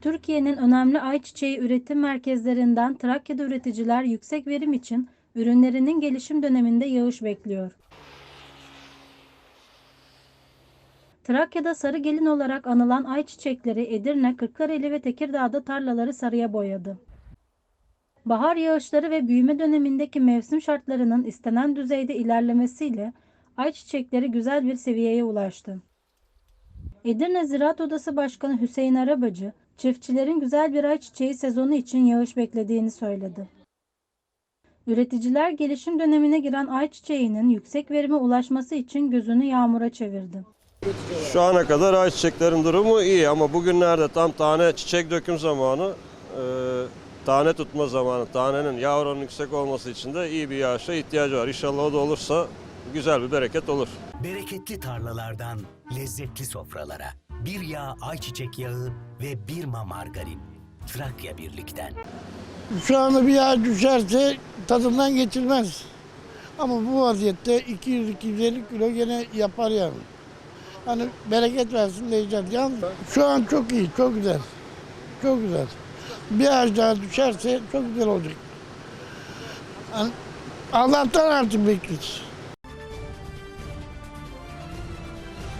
Türkiye'nin önemli ayçiçeği üretim merkezlerinden Trakya'da üreticiler yüksek verim için ürünlerinin gelişim döneminde yağış bekliyor. Trakya'da sarı gelin olarak anılan ayçiçekleri Edirne, Kırklareli ve Tekirdağ'da tarlaları sarıya boyadı. Bahar yağışları ve büyüme dönemindeki mevsim şartlarının istenen düzeyde ilerlemesiyle ayçiçekleri güzel bir seviyeye ulaştı. Edirne Ziraat Odası Başkanı Hüseyin Arabacı, çiftçilerin güzel bir ayçiçeği sezonu için yağış beklediğini söyledi. Üreticiler gelişim dönemine giren ayçiçeğinin yüksek verime ulaşması için gözünü yağmura çevirdi. Şu ana kadar ayçiçeklerin durumu iyi ama bugünlerde tam tane çiçek döküm zamanı, e, tane tutma zamanı. Tanenin yavrunun yüksek olması için de iyi bir yağışa ihtiyacı var. İnşallah o da olursa güzel bir bereket olur. Bereketli tarlalardan lezzetli sofralara. Bir yağ ayçiçek yağı ve bir ma margarin. Trakya Birlik'ten. Şu anda bir yağ düşerse tadından geçilmez. Ama bu vaziyette 200-250 kilo gene yapar yani. Hani bereket versin diyeceğim. Yalnız şu an çok iyi, çok güzel. Çok güzel. Bir ağaç daha düşerse çok güzel olacak. Hani Allah'tan artık bekliyoruz.